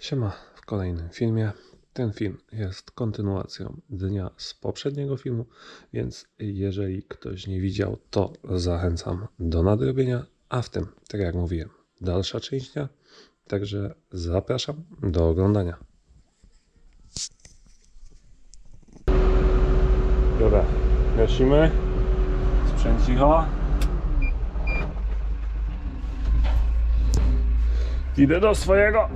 Siema w kolejnym filmie. Ten film jest kontynuacją dnia z poprzedniego filmu, więc jeżeli ktoś nie widział, to zachęcam do nadrobienia. A w tym, tak jak mówiłem, dalsza część dnia. Także zapraszam do oglądania. Dobra, gasimy. Sprzęt cicho. Idę do swojego.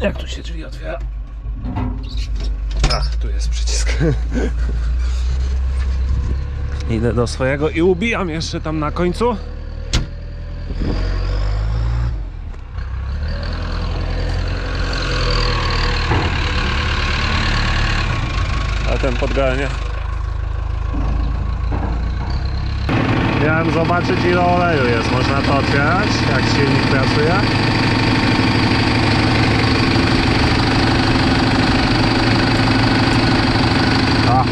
Jak tu się drzwi otwiera? Ach, tu jest przycisk. Idę do swojego i ubijam jeszcze tam na końcu. A ten podgarnia. Miałem zobaczyć ile oleju jest. Można to otwierać, jak silnik pracuje. A,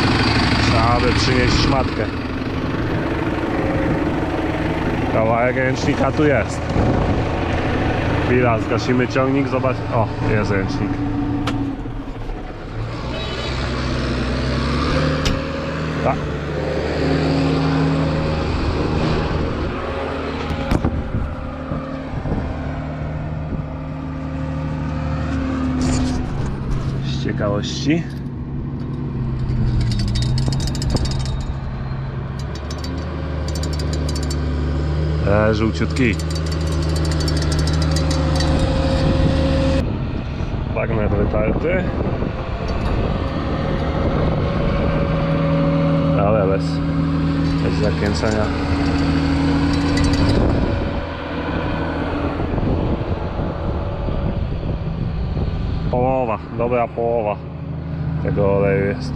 trzeba by przynieść szmatkę. Kawałek ręcznika tu jest. Chwila, zgasimy ciągnik, zobacz. O, jest ręcznik. Tak. Ciekawości. E, żółciutki. Bagnet wytarty. Ale bez, bez zakręcenia. Połowa, dobra połowa tego oleju jest.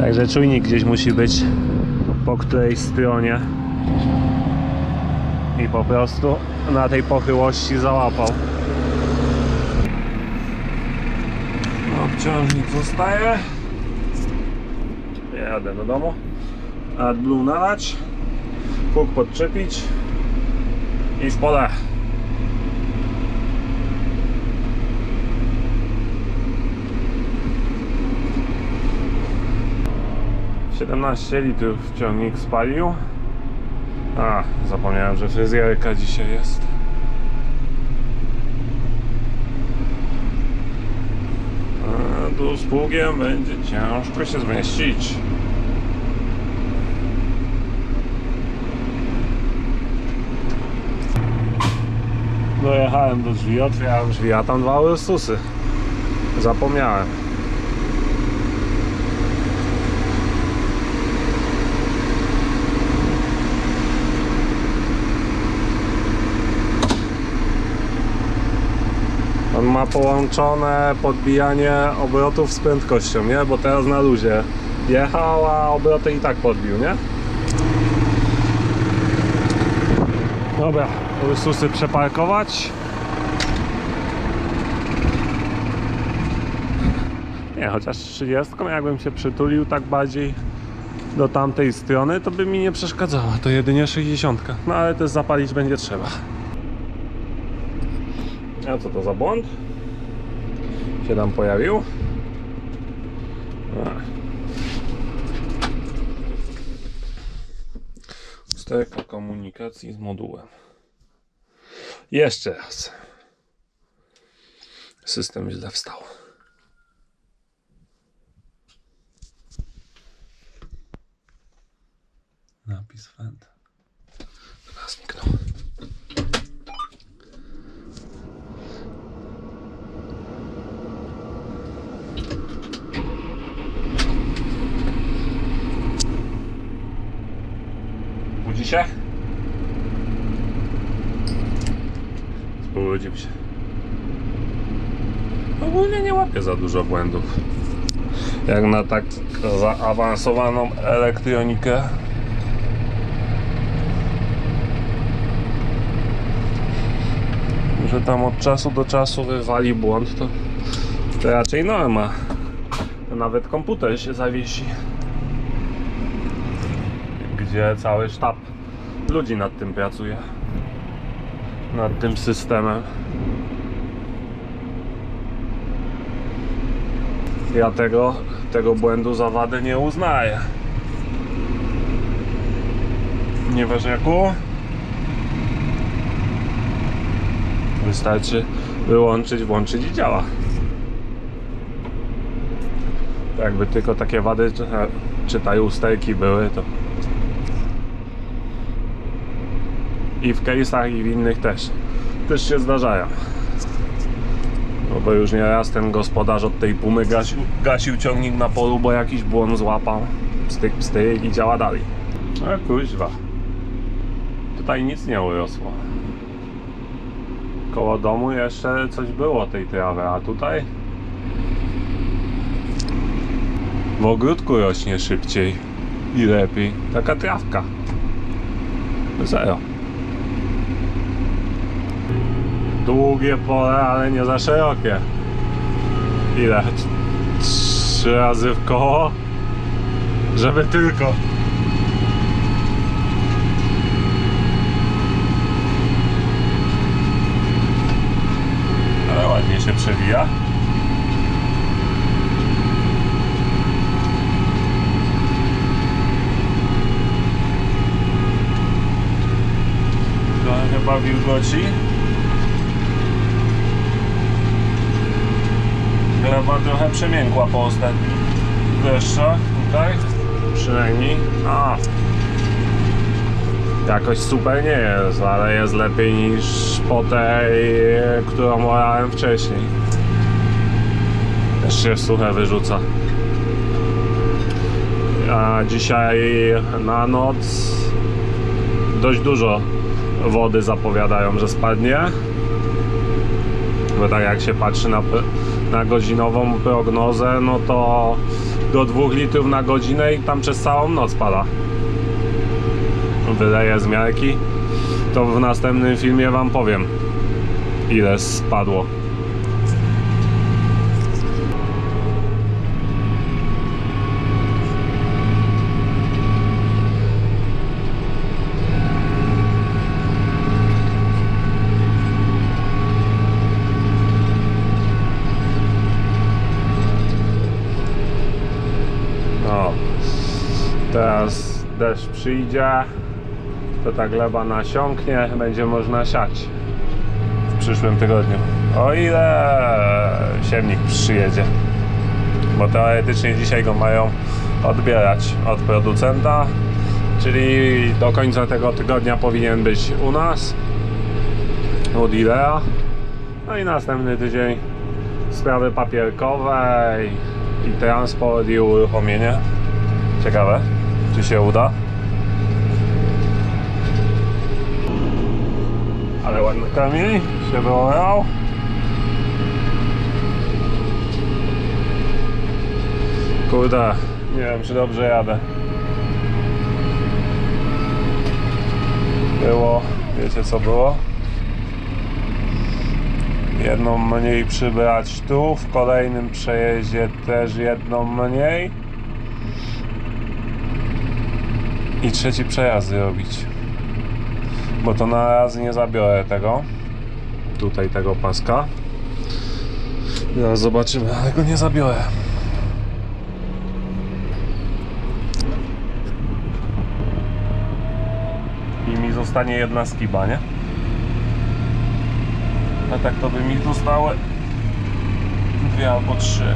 Także czujnik gdzieś musi być po której stronie i po prostu na tej pochyłości załapał. Obciążnik zostaje. Jadę do domu. AdBlue nalać. Huk podczepić. I w pole. Siedemnaście litrów ciągnik spalił. A, zapomniałem, że fryzjerka dzisiaj jest. A, tu z pługiem będzie ciężko się zmieścić. Dojechałem do drzwi, otwierałem drzwi, a tam dwa Ursusy. Zapomniałem. Ma połączone podbijanie obrotów z prędkością, nie? Bo teraz na luzie jechał, a obroty i tak podbił, nie? Dobra, Ursusy przeparkować. Nie, chociaż 30 jakbym się przytulił tak bardziej do tamtej strony, to by mi nie przeszkadzała. To jedynie 60. No ale też zapalić będzie trzeba. A co to za błąd? Się tam pojawił? A. Usterka komunikacji z modułem. Jeszcze raz. System źle wstał. Napis Fend. Teraz zniknął. Się? Budził się. Ogólnie nie łapię za dużo błędów. Jak na tak zaawansowaną elektronikę. Że tam od czasu do czasu wywali błąd, to, to raczej norma. Nawet komputer się zawiesi. gdzie cały sztab ludzi nad tym pracuje. Nad tym systemem. Ja tego, tego błędu za wadę nie uznaję. Nie ważniaku? Wystarczy wyłączyć, włączyć i działa. Jakby tylko takie wady, czy, czy taj usterki były, to i w case'ach i w innych też. Też się zdarzają. No bo już nieraz ten gospodarz od tej pumy gasił, gasił ciągnik na polu, bo jakiś błąd złapał pstyk, pstyk i działa dalej. No kuźwa. Tutaj nic nie urosło. Koło domu jeszcze coś było tej trawy, a tutaj? W ogródku rośnie szybciej i lepiej. Taka trawka. Zero Długie pole, ale nie za szerokie. Ile? Trzy razy w koło? Żeby tylko. Ale ładnie się przewija. Trochę chyba wilgoci. Trochę przemiękła po ostatnich deszczach tutaj. Przynajmniej. A. Jakoś super nie jest, ale jest lepiej niż po tej, którą orałem wcześniej. Też się suche wyrzuca. A dzisiaj na noc dość dużo wody zapowiadają, że spadnie. Bo tak jak się patrzy na, na godzinową prognozę, no to do 2 litrów na godzinę i tam przez całą noc pada. Wyleję z miarki. To w następnym filmie Wam powiem, ile spadło. No, teraz deszcz przyjdzie, to ta gleba nasiąknie, będzie można siać w przyszłym tygodniu. O ile siewnik przyjedzie, bo teoretycznie dzisiaj go mają odbierać od producenta, czyli do końca tego tygodnia powinien być u nas, u dealera. No i następny tydzień sprawy papierkowe i, i transport i uruchomienie. Ciekawe, czy się uda. Ale ładny kamień się wyłamał. Kurde, nie wiem czy dobrze jadę. Było, wiecie co było? jedną mniej przybrać tu, w kolejnym przejeździe też jedną mniej i trzeci przejazd zrobić bo to na raz nie zabiorę tego tutaj tego paska zaraz zobaczymy, ale go nie zabiorę i mi zostanie jedna skiba, nie? A tak to by mi zostały dwie albo trzy.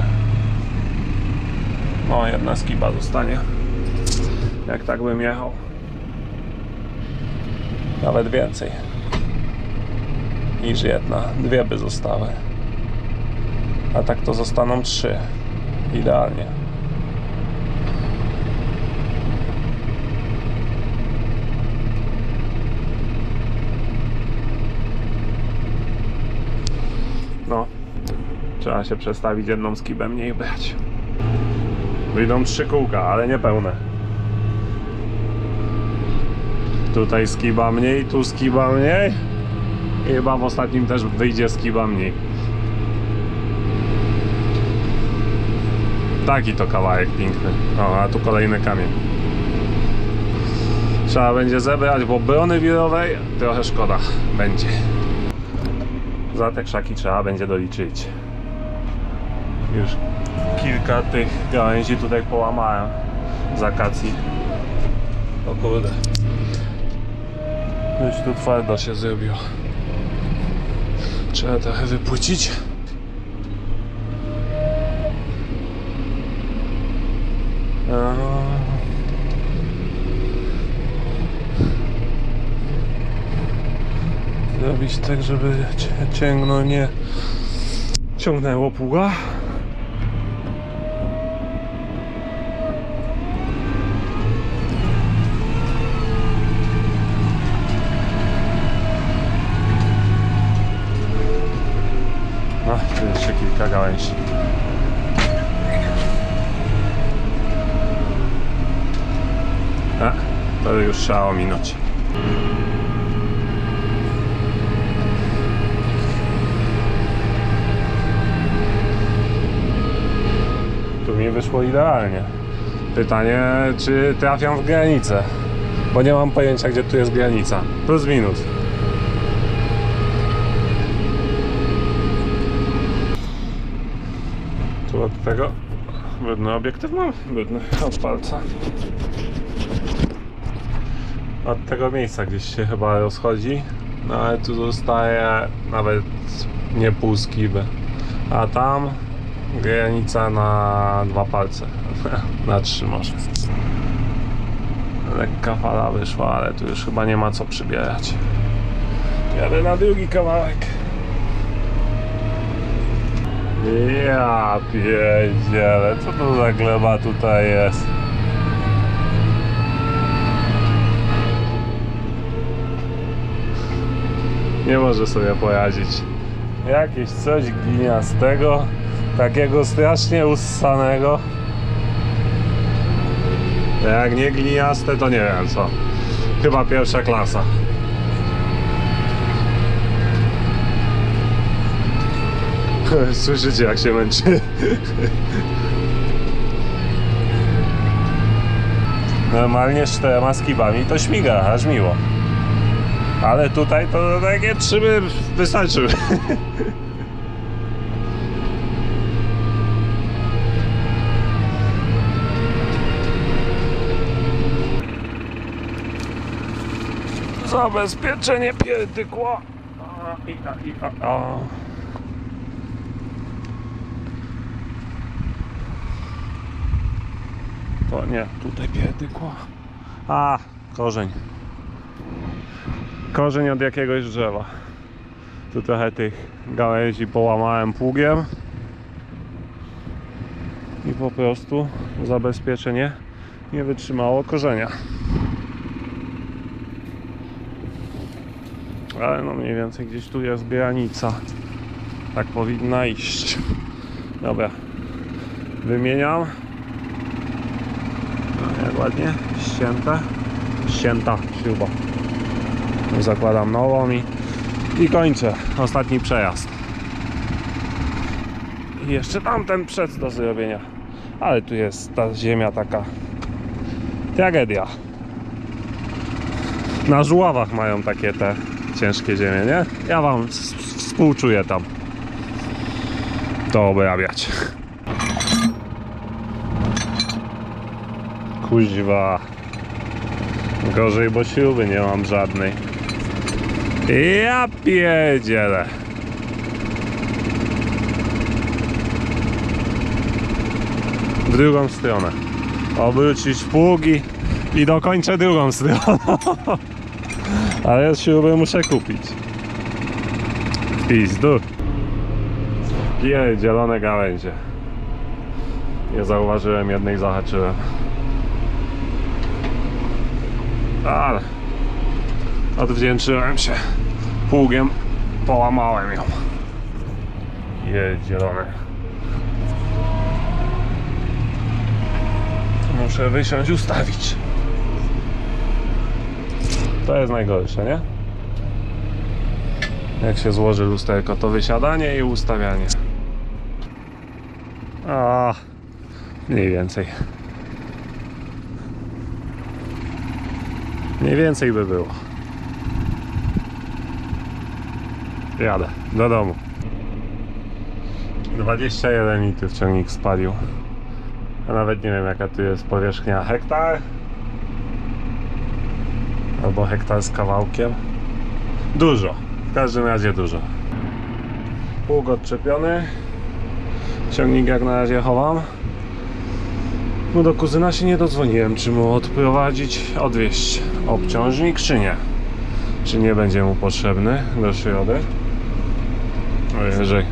No, jedna skiba zostanie. Jak tak bym jechał. Nawet więcej. Niż jedna. Dwie by zostały. A tak to zostaną trzy. Idealnie. No, trzeba się przestawić jedną skibę mniej brać. Wyjdą trzy kółka, ale nie pełne. Tutaj skiba mniej, tu skiba mniej. I chyba w ostatnim też wyjdzie skiba mniej. Taki to kawałek piękny. O, a tu kolejny kamień. Trzeba będzie zebrać, bo brony wirowej trochę szkoda będzie. Za te krzaki trzeba będzie doliczyć. Już kilka tych gałęzi tutaj połamałem z akacji. O kurde. Już tu twardo się zrobiło. Trzeba trochę wypłycić. Zrobić tak, żeby cie- cięgno nie ciągnęło pługa. Już trzeba ominąć. Tu mi wyszło idealnie. Pytanie, czy trafiam w granicę? Bo nie mam pojęcia, gdzie tu jest granica. Plus minus. Tu od tego brudny obiektyw mam, brudny od palca. Od tego miejsca gdzieś się chyba rozchodzi, no ale tu zostaje nawet nie pół skiby. A tam granica na dwa palce, na trzy może. Lekka fala wyszła, ale tu już chyba nie ma co przybierać. Jadę na drugi kawałek. Ja pierdzielę, co to za gleba tutaj jest? Nie może sobie poradzić. Jakieś coś gliniastego, takiego strasznie ussanego. Jak nie gliniaste, to nie wiem co. Chyba pierwsza klasa. Słyszycie jak się męczy. Normalnie z czterema skibami to śmiga, aż miło. Ale tutaj to takie trzy by wystarczyły. Zabezpieczenie pierdykła. A, i, a, i, a, a. To nie, tutaj pierdykła. A, korzeń. Korzeń od jakiegoś drzewa. Tu trochę tych gałęzi połamałem pługiem. I po prostu zabezpieczenie nie wytrzymało korzenia. Ale no mniej więcej gdzieś tu jest granica. Tak powinna iść. Dobra. Wymieniam. No, jak ładnie. Ścięte. Ścięta śruba. Zakładam nową i, i kończę. Ostatni przejazd. I jeszcze tamten przed do zrobienia. Ale tu jest ta ziemia taka tragedia. Na żuławach mają takie te ciężkie ziemie, nie? Ja wam współczuję tam to obrabiać. Kuźwa. Gorzej, bo śruby nie mam żadnej. Ja pierdzielę. W drugą stronę. Obrócić pługi i dokończę drugą stronę. Ale śruby muszę kupić. Pizdu. Pierdzielone gałęzie. Nie zauważyłem jednej, zahaczyłem. Ale odwdzięczyłem się. Pługiem połamałem ją. Jedzielone. Muszę wysiąść, ustawić. To jest najgorsze, nie? Jak się złoży lusterko, to wysiadanie i ustawianie. A, mniej więcej. Mniej więcej by było. Jadę do domu. 21 litrów ciągnik spalił. Ja nawet nie wiem jaka tu jest powierzchnia. Hektar? Albo hektar z kawałkiem. Dużo. W każdym razie dużo. Pług odczepiony. Ciągnik jak na razie chowam. No do kuzyna się nie dodzwoniłem, czy mu odprowadzić, odwieźć obciążnik, czy nie. Czy nie będzie mu potrzebny do środy. Najwyżej.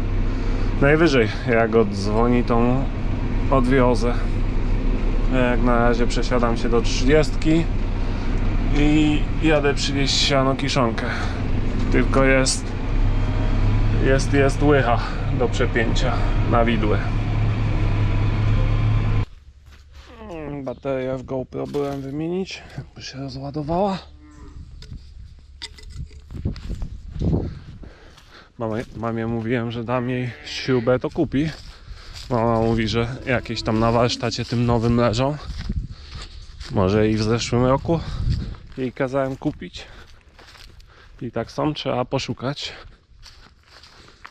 Najwyżej, jak oddzwoni, to mu odwiozę. Jak na razie przesiadam się do 30 i jadę przywieźć siano kiszonkę. Tylko jest jest, jest łycha do przepięcia na widły. Bateria w GoPro byłem wymienić, bo się rozładowała. Mamie, mamie mówiłem, że dam jej śrubę, to kupi. Mama mówi, że jakieś tam na warsztacie tym nowym leżą. Może i w zeszłym roku jej kazałem kupić. I tak są, trzeba poszukać.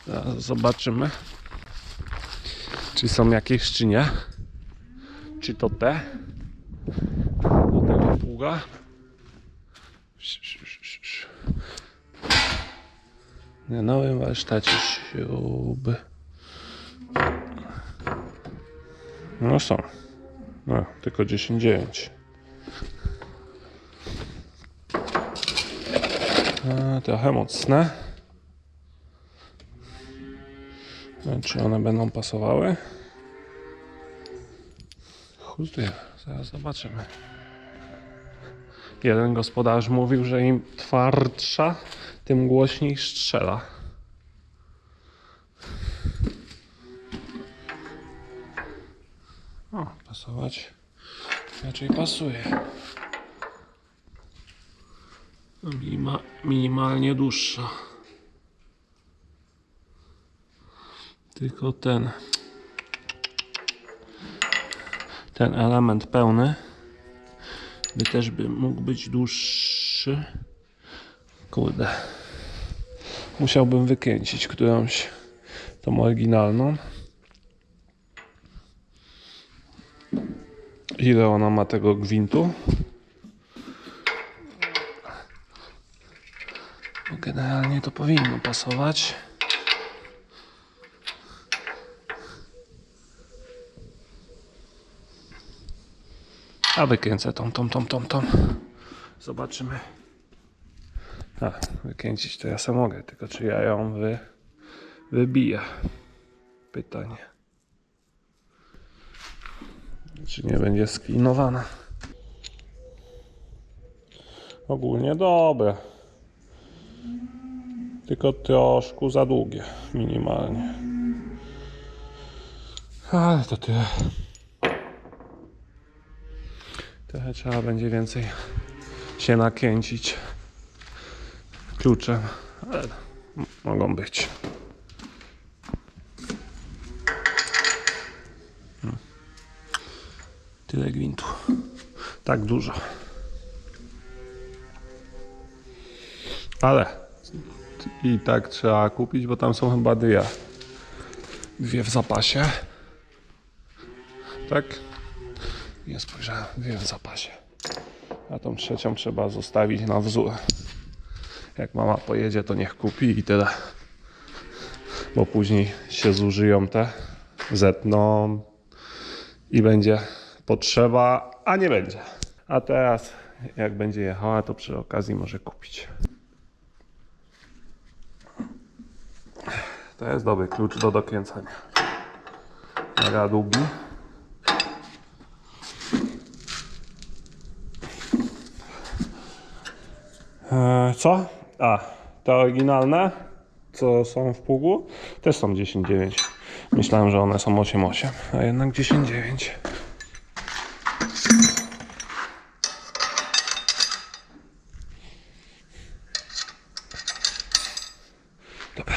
Zaraz zobaczymy, czy są jakieś, czy nie. Czy to te do tego pługa. Na nowym warsztacie śruby. No są. No, tylko 10,9. A, trochę mocne. Czy one będą pasowały? Chudy, zaraz zobaczymy. Jeden gospodarz mówił, że im twardsza, tym głośniej strzela. O, pasować. Raczej pasuje. Minima, minimalnie dłuższa. Tylko ten ten element pełny by też by mógł być dłuższy. Kurde. Musiałbym wykręcić którąś tą oryginalną. Ile ona ma tego gwintu? Bo Generalnie to powinno pasować. A wykręcę tą, tą, tą, tą, tą. Zobaczymy. A, wykręcić to ja sam mogę, tylko czy ja ją wy, wybiję? Pytanie. Czy nie będzie sklinowana? Ogólnie dobre. Tylko troszkę za długie, minimalnie. Ale to tyle. Trochę trzeba będzie więcej się nakręcić kluczem, ale mogą być. Hmm. Tyle gwintu. Tak dużo. Ale i tak trzeba kupić, bo tam są chyba dwie. Dwie w zapasie. Tak? Nie spojrzałem, dwie w zapasie. A tą trzecią trzeba zostawić na wzór. Jak mama pojedzie, to niech kupi i tyle. Bo później się zużyją te, zetną i będzie potrzeba, a nie będzie. A teraz, jak będzie jechała, to przy okazji może kupić. To jest dobry klucz do dokręcania. Mega długi. E, co? A, te oryginalne, co są w pługu, też są 10.9. Myślałem, że one są 8.8, a jednak 10.9. Dobra.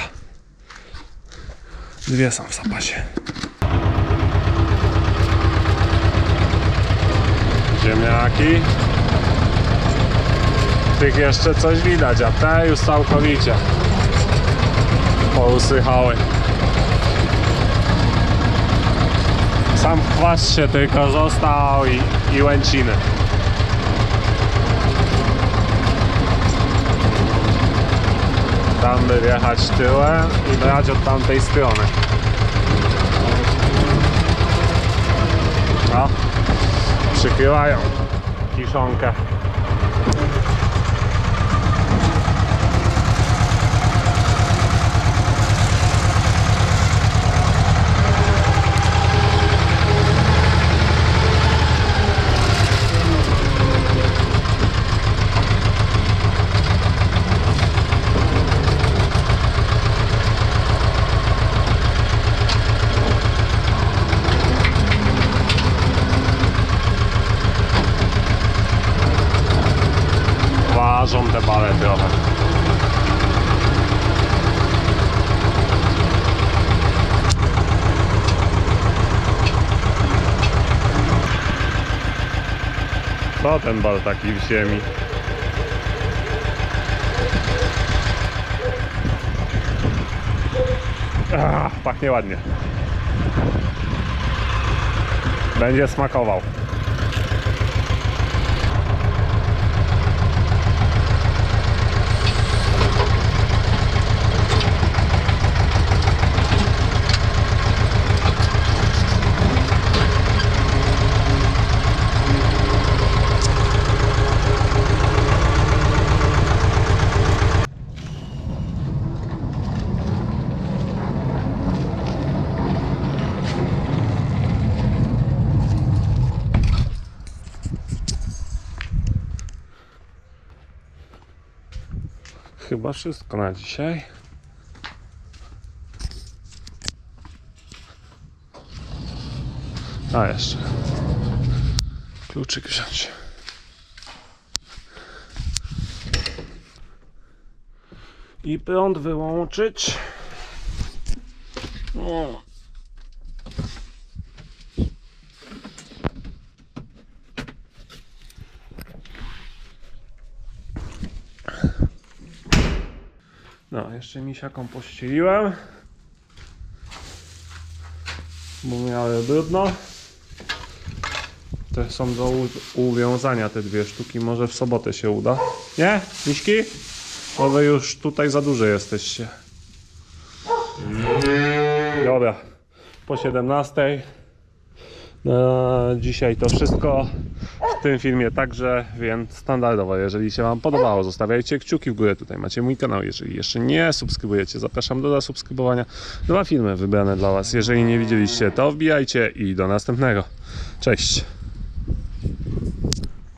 Dwie są w zapasie. Ziemniaki. Tych jeszcze coś widać, a te już całkowicie pousychały. Sam chwast się tylko został i, i łęciny. Tam by wjechać tyłem i brać od tamtej strony. No, przykrywają kiszonkę. Te bale trochę. Co ten bal taki w ziemi? Ach, pachnie ładnie. Będzie smakował. Chyba wszystko na dzisiaj. A jeszcze. Kluczyk wziąć. I prąd wyłączyć. O. No, jeszcze misiaką pościeliłem. Bo miały brudno. Te są do uwiązania te dwie sztuki. Może w sobotę się uda. Nie? Miśki? Bo wy już tutaj za duże jesteście. Dobra. Po 17. Na dzisiaj to wszystko w tym filmie także, więc standardowo, jeżeli się Wam podobało, zostawiajcie kciuki w górę, tutaj macie mój kanał, jeżeli jeszcze nie subskrybujecie, zapraszam do zasubskrybowania. Dwa filmy wybrane dla Was, jeżeli nie widzieliście, to wbijajcie i do następnego. Cześć!